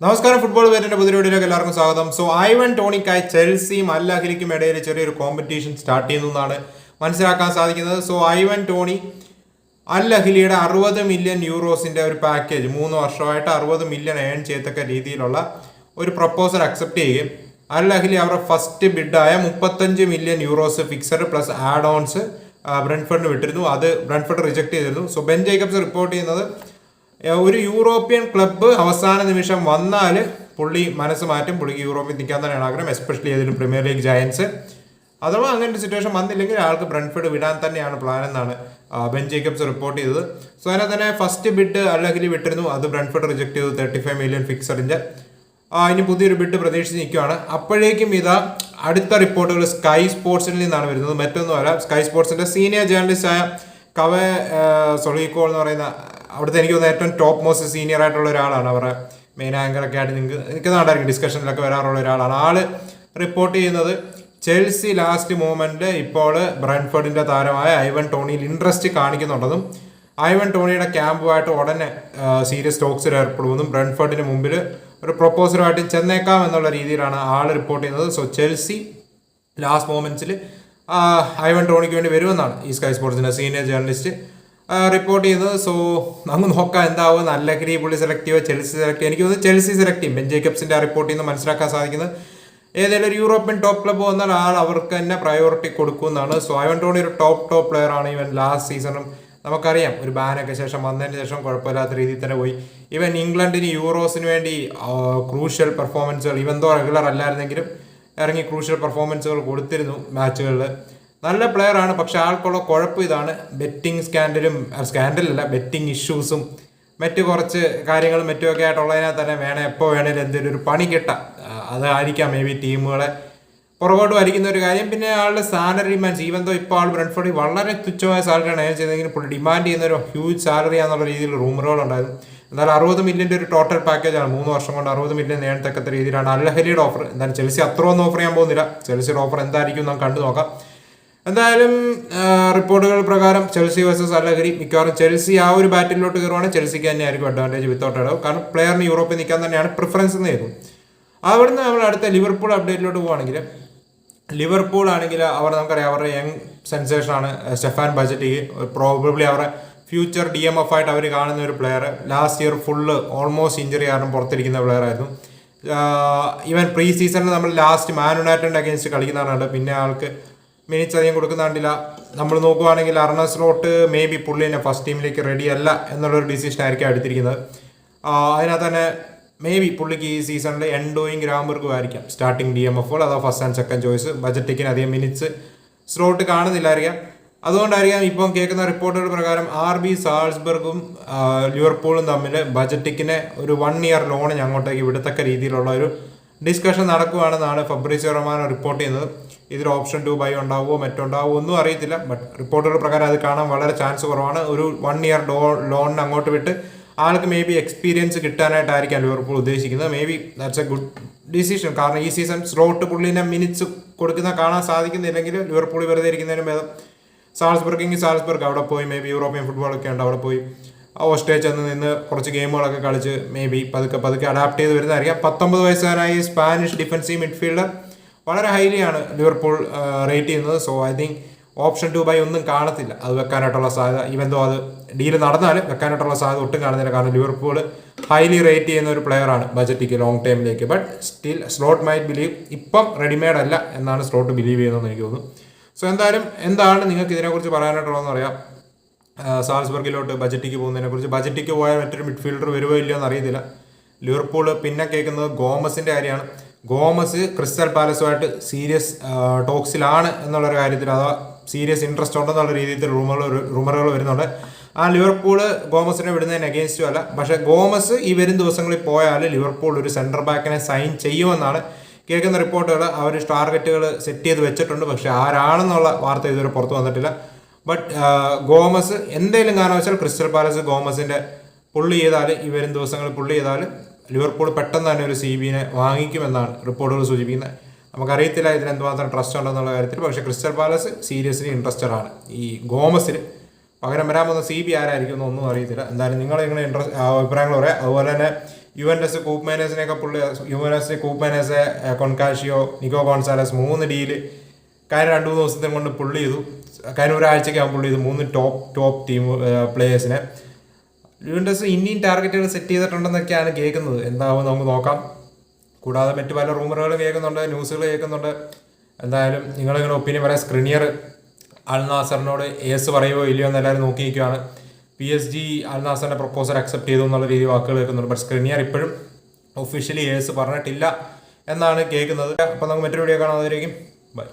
നമസ്കാരം ഫുട്ബോൾ പേരിന്റെ പുതിയ വീഡിയോയിലേക്ക് എല്ലാവർക്കും സ്വാഗതം. സോ ഐവൻ ടോണിക്കായി ചെൽസിയും അൽ ഇടയിൽ ചെറിയൊരു കോമ്പറ്റീഷൻ സ്റ്റാർട്ട് ചെയ്യുന്നു എന്നാണ് മനസ്സിലാക്കാൻ സാധിക്കുന്നത്. സോ ഐവൻ ടോണി അൽ അഹിലിയുടെ അറുപത് മില്യൺ യൂറോസിന്റെ ഒരു പാക്കേജ് മൂന്ന് വർഷമായിട്ട് അറുപത് മില്യൺ ഏൺ ചെയ്യത്തക്ക രീതിയിലുള്ള ഒരു പ്രപ്പോസൽ അക്സെപ്റ്റ് ചെയ്യുകയും അൽ അഹിലി അവരുടെ ഫസ്റ്റ് ബിഡായ മുപ്പത്തഞ്ച് million euros fixed plus add ons ബ്രൺഫർഡിന് വിട്ടിരുന്നു. അത് ബ്രൺഫർഡ് റിജക്ട് ചെയ്തിരുന്നു. സോ ബെൻ ജേക്കബ്സ് റിപ്പോർട്ട് ചെയ്യുന്നത് ഒരു യൂറോപ്യൻ ക്ലബ്ബ് അവസാന നിമിഷം വന്നാൽ പുള്ളി മനസ്സ് മാറ്റും. പുള്ളിക്ക് യൂറോപ്പിൽ നിൽക്കാൻ തന്നെയാണ് ആഗ്രഹം എസ്പെഷ്യലി ഏതെങ്കിലും പ്രീമിയർ ലീഗ് ജയൻസ് അഥവാ അങ്ങനെ ഒരു സിറ്റുവേഷൻ വന്നില്ലെങ്കിൽ ആൾക്ക് ബ്രൺഫിഡ് വിടാൻ തന്നെയാണ് പ്ലാൻ എന്നാണ് ബെൻ ജേക്കബ്സ് റിപ്പോർട്ട് ചെയ്തത്. സോ അതിനെ തന്നെ ഫസ്റ്റ് ബിഡ് അല്ലെങ്കിൽ വിട്ടിരുന്നു. അത് ബ്രൺഫിഡ് റിജക്ട് ചെയ്തു. തേർട്ടി ഫൈവ് മില്യൺ ഫിക്സറിന്റെ ഇനി പുതിയൊരു ബിഡ് പ്രതീക്ഷിച്ച് നിൽക്കുകയാണ്. അപ്പോഴേക്കും ഇതാ അടുത്ത റിപ്പോർട്ടുകൾ സ്കൈ സ്പോർട്സിൽ നിന്നാണ് വരുന്നത്. മറ്റൊന്നുമല്ല സ്കൈ സ്പോർട്സിന്റെ സീനിയർ ജേർണലിസ്റ്റായ ആയ സൊളീക്കോ എന്ന് പറയുന്ന അവിടുത്തെ എനിക്ക് തോന്നുന്നു ഏറ്റവും ടോപ്പ് മോസ്റ്റ് സീനിയർ ആയിട്ടുള്ള ഒരാളാണ്. അവരുടെ മെയിൻ ആങ്കറൊക്കെ ആയിട്ട് നിങ്ങൾക്ക് എനിക്ക് നാടായിരിക്കും ഡിസ്കഷനിലൊക്കെ വരാറുള്ള ഒരാളാണ്. ആൾ റിപ്പോർട്ട് ചെയ്യുന്നത് ചെൽസി ലാസ്റ്റ് മൂമെന്റ് ഇപ്പോൾ ബ്രൻഫോർഡിന്റെ താരമായ ഐവൻ ടോണിയിൽ ഇൻട്രസ്റ്റ് കാണിക്കുന്നുണ്ടെന്നും ഐവൻ ടോണിയുടെ ക്യാമ്പുമായിട്ട് ഉടനെ സീരിയസ് ടോക്സിൽ ഏർപ്പെടുമെന്നും ബ്രൻഫോർഡിന് മുമ്പിൽ ഒരു പ്രൊപ്പോസലുമായിട്ട് ചെന്നേക്കാം എന്നുള്ള രീതിയിലാണ് ആൾ റിപ്പോർട്ട് ചെയ്യുന്നത്. സോ ചെൽസി ലാസ്റ്റ് മൊമെന്റ്സിൽ ഐവൻ ടോണിക്ക് വേണ്ടി വരുമെന്നാണ് ഈ സ്കൈ സ്പോർട്സിന്റെ സീനിയർ ജേർണലിസ്റ്റ് റിപ്പോർട്ട് ചെയ്തത് സോ നമുക്ക് നോക്കാം എന്താവും. നല്ല ഗ്രീ പുള്ളി സെലക്ട് ചെയ്യുക ചെൽസി സെലക്ട് ചെയ്യുക എനിക്ക് തോന്നുന്നു ചെൽസി സെലക്ട് ചെയ്യും. ബെൻ ജേക്കബ്സിന്റെ ആ റിപ്പോർട്ടിൽ നിന്ന് മനസ്സിലാക്കാൻ സാധിക്കുന്നത്. ഏതെങ്കിലും ഒരു യൂറോപ്യൻ ടോപ്പ് ക്ലബ്ബ് വന്നാൽ ആൾ അവർക്ക് തന്നെ പ്രയോറിറ്റി കൊടുക്കുമെന്നാണ് സോ ഐവൻ ടോണി ഒരു ടോപ്പ് ടോപ്പ് പ്ലെയർ ആണ് ഇവൻ ലാസ്റ്റ് സീസണും നമുക്കറിയാം. ഒരു ബാനൊക്കെ ശേഷം വന്നതിന് ശേഷം കുഴപ്പമില്ലാത്ത രീതിയിൽ തന്നെ പോയി. ഇവൻ ഇംഗ്ലണ്ടിന് യൂറോസിന് വേണ്ടി ക്രൂഷ്യൽ പെർഫോമൻസുകൾ ഇവൻ തോ റെഗുലർ അല്ലായിരുന്നെങ്കിലും ഇറങ്ങി ക്രൂഷ്യൽ പെർഫോമൻസുകൾ കൊടുത്തിരുന്നു മാച്ചുകളിൽ നല്ല പ്ലെയർ ആണ് പക്ഷെ ആൾക്കുള്ള കുഴപ്പം ഇതാണ് ബെറ്റിംഗ് സ്കാൻഡലും സ്കാൻഡലല്ല ബെറ്റിംഗ് ഇഷ്യൂസും മറ്റു കുറച്ച് കാര്യങ്ങളും മറ്റുമൊക്കെ ആയിട്ടുള്ളതിനാൽ തന്നെ വേണേ എപ്പോൾ വേണേലും എന്തെങ്കിലും ഒരു പണി കിട്ടാം. അതായിരിക്കാം മേ ബി ടീമുകളെ പുറകോട്ട് വലിക്കുന്ന ഒരു കാര്യം. പിന്നെ ആളുടെ സാലറി മാൻസ് ഈവൻ തോ ഇപ്പോൾ ആൾ ബ്രൺഫോർഡി വളരെ തുച്ഛമായ സാലറിയാണ് ഏൺ ചെയ്തെങ്കിലും പുള്ളി ഡിമാൻഡ് ചെയ്യുന്ന ഒരു ഹ്യൂജ് സാലറി ആണെന്നുള്ള രീതിയിൽ റൂമറുകളുണ്ടായിരുന്നു എന്നാൽ അറുപത് മില്യന്റെ ഒരു ടോട്ടൽ പാക്കേജാണ് മൂന്ന് വർഷം കൊണ്ട് അറുപത് മില്യൻ നേടത്തക്കത്ത രീതിയിലാണ്. അല്ലഹരിയുടെ ഓഫർ എന്തായാലും ചെൽസി അത്ര ഒന്നും ഓഫർ ചെയ്യാൻ പോകുന്നില്ല. ചെൽസിയുടെ ഓഫർ എന്തായിരിക്കും നമുക്ക് കണ്ടു നോക്കാം എന്തായാലും റിപ്പോർട്ടുകൾ പ്രകാരം ചെൽസി വേഴ്സസ് അല്ലഹരി മിക്കവാറും ചെൽസി ആ ഒരു ബാറ്റിലോട്ട് കയറുവാണെങ്കിൽ ചെൽസിക്ക് തന്നെയായിരിക്കും അഡ്വാന്റേജ് വിത്തൗട്ട് ഇടവ് കാരണം പ്ലെയറിന് യൂറോപ്പിൽ നിൽക്കാൻ തന്നെയാണ് പ്രിഫറൻസ് എന്ന് കേൾക്കും അവിടുന്ന് നമ്മൾ അടുത്ത ലിവർപൂൾ അപ്ഡേറ്റിലോട്ട് പോവുകയാണെങ്കിൽ ലിവർപൂൾ ആണെങ്കിൽ അവർ നമുക്കറിയാം അവരുടെ യങ് സെൻസേഷനാണ് സ്റ്റെഫാൻ ബജറ്റ് പ്രോബബ്ലി അവരുടെ ഫ്യൂച്ചർ ഡി എം എഫ് ആയിട്ട് അവർ കാണുന്ന ഒരു player last year full almost injury കാരണം പുറത്തിരിക്കുന്ന പ്ലെയർ ആയിരുന്നു. ഈവൻ പ്രീ സീസണിൽ നമ്മൾ ലാസ്റ്റ് മാൻ യുണൈറ്റഡിന്റെ അഗേൻസ്റ്റ് കളിക്കുന്നതാണ് പിന്നെ ആൾക്ക് മിനിറ്റ്സ് അധികം കൊടുക്കുന്ന കണ്ടില്ല നമ്മൾ നോക്കുവാണെങ്കിൽ അർണസ് സ്ലോട്ട് മേ ബി പുള്ളിനെ ഫസ്റ്റ് ടീമിലേക്ക് റെഡി അല്ല എന്നുള്ളൊരു ഡിസിഷൻ ആയിരിക്കും എടുത്തിരിക്കുന്നത്. അതിനകത്ത് തന്നെ മേ ബി പുള്ളിക്ക് ഈ സീസണിൽ എൻഡോയും ഗ്രാമ്പർക്കും ആയിരിക്കാം. സ്റ്റാർട്ടിംഗ് ഡി എം എഫ് അതോ ഫസ്റ്റ് ആൻഡ് സെക്കൻഡ് ചോയ്സ് ബജറ്റിക്കിന് അധികം മിനിറ്റ്സ് സ്ലോട്ട് കാണുന്നില്ലായിരിക്കാം അതുകൊണ്ടായിരിക്കാം ഇപ്പം കേൾക്കുന്ന റിപ്പോർട്ടുകൾ പ്രകാരം ആർ ബി സാൾസ്ബർഗും ലിവർപൂളും തമ്മിൽ ബജറ്റിക്കിനെ ഒരു വൺ ഇയർ ലോണിന് അങ്ങോട്ടേക്ക് വിടത്തക്ക രീതിയിലുള്ള ഒരു ഡിസ്കഷൻ നടക്കുകയാണെന്നാണ് ഫബ്രീസിയോ റൊമാനോ റിപ്പോർട്ട് ചെയ്യുന്നത്. ഇതിൽ ഓപ്ഷൻ ടു ബൈ ഉണ്ടാവുമോ മറ്റുണ്ടാവുമോ ഒന്നും അറിയത്തില്ല. ബട്ട് റിപ്പോർട്ടുകൾ പ്രകാരം അത് കാണാൻ വളരെ ചാൻസ് കുറവാണ്. ഒരു വൺ ഇയർ ഡോ ലോണിന് അങ്ങോട്ട് വിട്ട് ആൾക്ക് മേ ബി എക്സ്പീരിയൻസ് കിട്ടാനായിട്ടായിരിക്കാം ലിവർപൂൾ ഉദ്ദേശിക്കുന്നത്. Maybe that's a good decision കാരണം ഈ സീസൺ സ്ലോട്ട് പുള്ളിനെ മിനിറ്റ്സ് കൊടുക്കുന്ന കാണാൻ സാധിക്കുന്നില്ലെങ്കിൽ ലിവർപൂൾ വെറുതെ ഇരിക്കുന്നതിന് ഭേദം. സാൾസ്ബർഗെങ്കിൽ സാൾസ്ബർഗ് അവിടെ പോയി. മേ ബി യൂറോപ്യൻ ഫുട്ബോളൊക്കെ ഉണ്ട്. അവിടെ പോയി. ഓസ്ട്രേ ചെന്ന് നിന്ന് കുറച്ച് ഗെയിമുകളൊക്കെ കളിച്ച് മേ ബി പതുക്കെ പതുക്കെ അഡാപ്റ്റ് ചെയ്ത് വരുന്നതായിരിക്കാം പത്തൊമ്പത് വയസ്സുകാരായ സ്പാനിഷ് ഡിഫൻസീവ് മിഡ്ഫീൽഡർ വളരെ ഹൈലിയാണ് ലിവർപൂൾ റേറ്റ് ചെയ്യുന്നത്. So I think option to buy ഒന്നും കാണത്തില്ല. അത് വെക്കാനായിട്ടുള്ള സാധ്യത ദോ അത് ഡീൽ നടന്നാലും വെക്കാനായിട്ടുള്ള സാധ്യത ഒട്ടും കാണുന്നില്ല. കാരണം ലിവർപൂൾ ഹൈലി റേറ്റ് ചെയ്യുന്ന ഒരു പ്ലെയറാണ് ബജറ്റിക്ക് ലോങ് ടൈമിലേക്ക് but still Slot might believe ഇപ്പം റെഡിമെയ്ഡ് അല്ല എന്നാണ് സ്ലോട്ട് ബിലീവ് ചെയ്യുന്നതെന്ന് എനിക്ക് തോന്നുന്നു. സോ എന്തായാലും എന്താണ് നിങ്ങൾക്ക് ഇതിനെക്കുറിച്ച് പറയാനായിട്ടുള്ളതെന്ന് അറിയാം. സാൽസ്ബർഗിലോട്ട് ബജറ്റിക്ക് പോകുന്നതിനെ കുറിച്ച് ബജറ്റിക്ക് പോയാൽ മറ്റൊരു മിഡ്ഫീൽഡർ വരുമോ ഇല്ലയോ എന്ന് അറിയത്തില്ല ലിവർപൂൾ പിന്നെ കേൾക്കുന്നത് ഗോമസിന്റെ കാര്യമാണ്. ഗോമസ് ക്രിസ്റ്റൽ പാലസുമായിട്ട് സീരിയസ് ടോക്സിലാണ് എന്നുള്ള കാര്യത്തിൽ അഥവാ സീരിയസ് ഇൻട്രസ്റ്റ് ഉണ്ടെന്നുള്ള രീതിയിൽ റൂമറുകൾ റൂമറുകൾ വരുന്നുണ്ട്. ആ ലിവർപൂൾ ഗോമസിനെ വിടുന്നതിന് അഗേൻസ്റ്റും അല്ല. പക്ഷേ ഗോമസ് ഈ വരും ദിവസങ്ങളിൽ പോയാൽ ലിവർപൂൾ ഒരു സെന്റർ ബാക്കിനെ സൈൻ ചെയ്യുമെന്നാണ് കേൾക്കുന്ന റിപ്പോർട്ടുകൾ അവർ ടാർഗറ്റുകൾ സെറ്റ് ചെയ്ത് വെച്ചിട്ടുണ്ട്. പക്ഷേ ആരാണെന്നുള്ള വാർത്ത ഇതുവരെ പുറത്തു വന്നിട്ടില്ല. ബട്ട് ഗോമസ് എന്തെങ്കിലും കാരണവശാൽ ക്രിസ്റ്റൽ പാലസ് ഗോമസിന്റെ പുള്ളി ചെയ്താൽ ഈ വരും ദിവസങ്ങളിൽ പുള്ളി ചെയ്താൽ ലിവർപൂൾ പെട്ടെന്ന് തന്നെ ഒരു സി ബിനെ വാങ്ങിക്കുമെന്നാണ് റിപ്പോർട്ടുകൾ സൂചിപ്പിക്കുന്നത്. നമുക്കറിയത്തില്ല ഇതിന് എന്തുമാത്രം ട്രസ്റ്റ് ഉണ്ടെന്നുള്ള കാര്യത്തിൽ. പക്ഷേ ക്രിസ്റ്റൽ പാലസ് സീരിയസ്ലി ഇൻട്രസ്റ്റഡ് ആണ്. ഈ ഗോമസിൽ പകരം വരാൻ പോകുന്ന സി ബി ആരായിരിക്കും എന്നൊന്നും അറിയത്തില്ല. എന്തായാലും നിങ്ങൾ നിങ്ങളുടെ ഇൻട്രസ്റ്റ് അഭിപ്രായങ്ങൾ പറയാം. അതുപോലെ തന്നെ യു എൻ എസ് കൂപ്പ് മാനേഴ്സിനെയൊക്കെ പുള്ളി യു എൻ എസ് കൂപ്പ് മാനേഴ്സ് കൊൺകാഷിയോ നിക്കോ കോൺസാലസ് മൂന്ന് ഡീൽ കാര്യം രണ്ട് മൂന്ന് ദിവസത്തിനും കൊണ്ട് പുള്ളി ചെയ്തു. കഴിഞ്ഞ ഒരാഴ്ചയ്ക്ക് പുള്ളി ഇത് മൂന്ന് ടോപ്പ് ടോപ്പ് ടീം പ്ലേയേഴ്സിനെ യുവൻഡസ് ഇനിയും ടാർഗറ്റുകൾ സെറ്റ് ചെയ്തിട്ടുണ്ടെന്നൊക്കെയാണ് കേൾക്കുന്നത്. എന്താവും നമുക്ക് നോക്കാം. കൂടാതെ മറ്റു പല റൂമറുകളും കേൾക്കുന്നുണ്ട് ന്യൂസുകൾ കേൾക്കുന്നുണ്ട്. എന്തായാലും നിങ്ങളിങ്ങനെ ഒപ്പീനിയൻ പറയാം സ്ക്രിനിയർ അൽ ഏസ് പറയുമോ ഇല്ലയോ എന്ന് എല്ലാവരും നോക്കി നിൽക്കുകയാണ്. പി എസ് ജി അൽ നാസറിന്റെ പ്രപ്പോസൽ അക്സെപ്റ്റ് ചെയ്തു എന്നുള്ള രീതി വാക്കുകൾ കേൾക്കുന്നുണ്ട്. ബട്ട് സ്ക്രിനിയർ ഇപ്പോഴും ഒഫീഷ്യലി ഏസ് പറഞ്ഞിട്ടില്ല എന്നാണ് കേൾക്കുന്നത്. അപ്പോൾ നമുക്ക് മറ്റൊരു വീഡിയോ കാണാതിരിക്കും ബൈ